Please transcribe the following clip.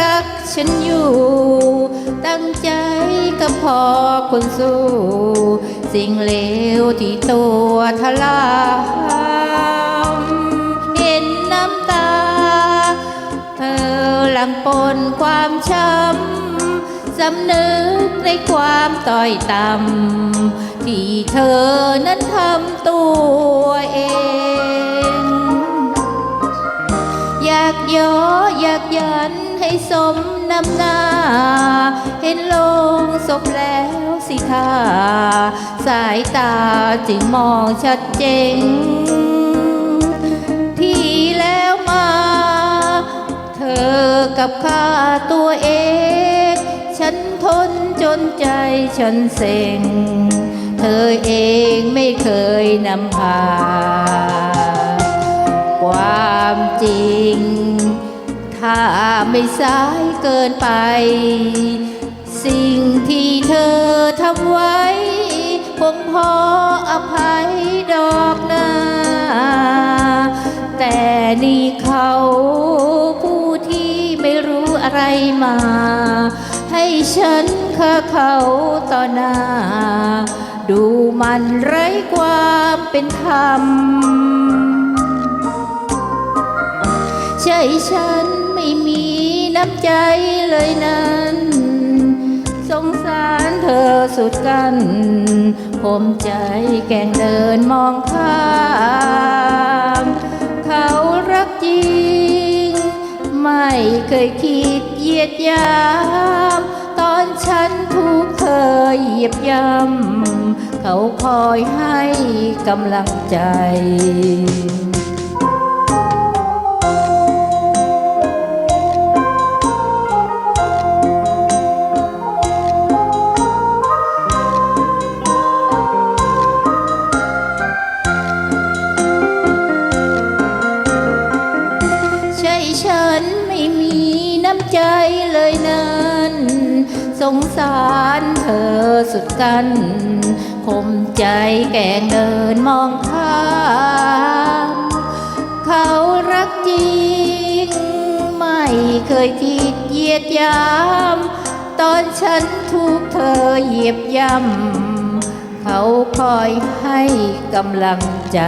รักฉันอยู่ ตั้งใจก็พอคนสู้ สิ่งเลวที่ตัวทลาเห็นน้ำตาหลังปนความช้ำสำนึกในความต่อยต่ำที่เธอนั้นทำตัว ให้สมน้ำหน้า เห็นโลงศพแล้วสิท่า สายตาจึงมองชัดเจนที่แล้วมา เธอกับข้าตัวเอง ฉันทนจนใจฉันเซ็ง เธอเองไม่เคยนำพา ความจริง ถ้าไม่สายเกินไป สิ่งที่เธอทำไว้คงพออภัยดอกนาแต่นี่เขาผู้ที่ไม่รู้อะไรมา ให้ฉันฆ่าเขาต่อหน้า ดูมันไร้ความเป็นธรรมใช่ฉัน ไม่มีน้ำใจเลยนั้น สงสารเธอสุดกันผมใจแกล้งเดินมองข้ามเขารักจริง ไม่เคยคิดเยียดยามตอนฉันถูกเธอเหยียบย่ำเขาคอยให้กำลังใจ ฉันไม่มีน้ำใจเลยนั้น สงสารเธอสุดกันคมใจแกล้งเดินมองข้ามเขารักจริง ไม่เคยคิดเยียดยาม ตอนฉันถูกเธอเหยียบย่ำเขาคอยให้กำลังใจ